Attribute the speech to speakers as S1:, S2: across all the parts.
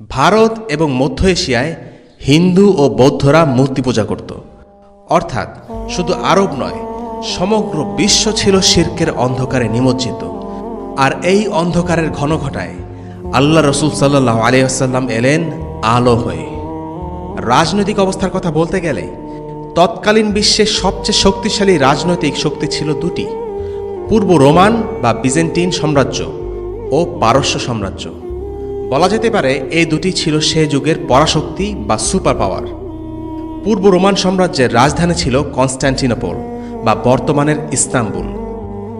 S1: ভারত এবং মধ্য এশিয়ায় হিন্দু ও বৌদ্ধরা মূর্তি পূজা করত। অর্থাৎ শুধু আরব নয়, সমগ্র বিশ্ব ছিল শির্কের অন্ধকারে নিমজ্জিত। আর এই অন্ধকারের ঘন ঘটায় আল্লাহ রসুল সাল্লাহ আলিয়াল্লাম এলেন আলো হয়ে। রাজনৈতিক অবস্থার কথা বলতে গেলে, তৎকালীন বিশ্বের সবচেয়ে শক্তিশালী রাজনৈতিক শক্তি ছিল দুটি, পূর্ব রোমান বা বিজেন্টিন সাম্রাজ্য ও পারস্য সাম্রাজ্য। বলা যেতে পারে এই দুটি ছিল সে যুগের পরাশক্তি বা সুপার পাওয়ার পূর্ব রোমান সাম্রাজ্যের রাজধানী ছিল কনস্ট্যান্টিনোপল বা বর্তমানের ইস্তাম্বুল।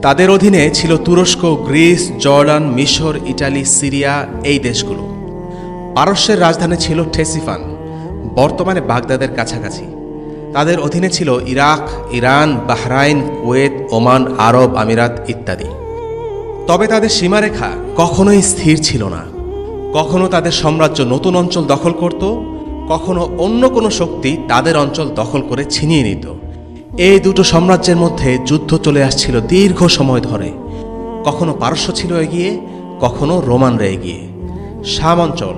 S1: তাদের অধীনে ছিল তুরস্ক, গ্রিস, জর্ডান, মিশর, ইটালি, সিরিয়া এই দেশগুলো। পারস্যের রাজধানী ছিল ঠেসিফান, বর্তমানে বাগদাদের কাছাকাছি। তাদের অধীনে ছিল Iraq, Iran, Bahrain, Kuwait, Oman, আরব আমিরাত ইত্যাদি। তবে তাদের সীমারেখা কখনোই স্থির ছিল না। কখনো তাদের সাম্রাজ্য নতুন অঞ্চল দখল করত, কখনো অন্য কোনো শক্তি তাদের অঞ্চল দখল করে ছিনিয়ে নিত। এই দুটো সাম্রাজ্যের মধ্যে যুদ্ধ চলে আসছিল দীর্ঘ সময় ধরে। কখনো পারস্য ছিল এগিয়ে, কখনো রোমানরা এগিয়ে। শাম অঞ্চল,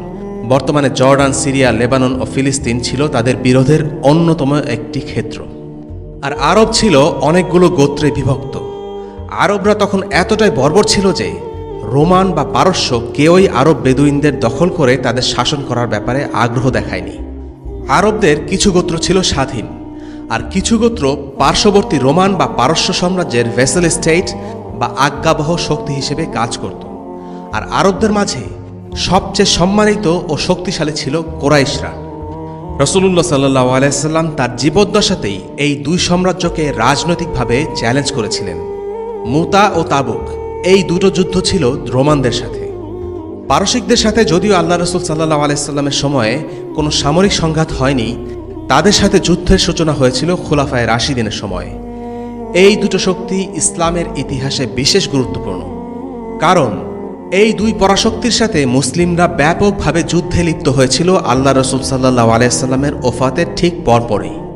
S1: বর্তমানে জর্ডান, সিরিয়া, লেবানন ও ফিলিস্তিন ছিল তাদের বিরোধের অন্যতম একটি ক্ষেত্র। আর আরব ছিল অনেকগুলো গোত্রে বিভক্ত। আরবরা তখন এতটাই বর্বর ছিল যে রোমান বা পারস্য কেউই আরব বেদুইনদের দখল করে তাদের শাসন করার ব্যাপারে আগ্রহ দেখায়নি। আরবদের কিছু গোত্র ছিল স্বাধীন, আর কিছু গোত্র পার্শ্ববর্তী রোমান বা পারস্য সাম্রাজ্যের ভেসেল স্টেট বা আজ্ঞাবহ শক্তি হিসেবে কাজ করত। আর আরবদের মাঝে সবচেয়ে সম্মানিত ও শক্তিশালী ছিল কোরাইশরা। রসুল্লাহ সাল্লাহ আলাইসাল্লাম তার জীবদ্দশাতেই এই দুই সাম্রাজ্যকে রাজনৈতিকভাবে চ্যালেঞ্জ করেছিলেন। মুতা ও তাবুক এই দুটো যুদ্ধ ছিল রোমানদের সাথে। পারসিকদের সাথে যদিও আল্লাহ রসুল সাল্লাহ আলাইস্লামের সময়ে কোনো সামরিক সংঘাত হয়নি, তাদের সাথে যুদ্ধের সূচনা হয়েছিল খোলাফায় রাশিদিনের সময়। এই দুটো শক্তি ইসলামের ইতিহাসে বিশেষ গুরুত্বপূর্ণ। কারণ, এই দুই পরাশক্তির সাথে মুসলিমরা ব্যাপকভাবে যুদ্ধে লিপ্ত হয়েছিল আল্লাহ রসুল সাল্লাহ আলাইস্লামের ওফাতের ঠিক পরপরই।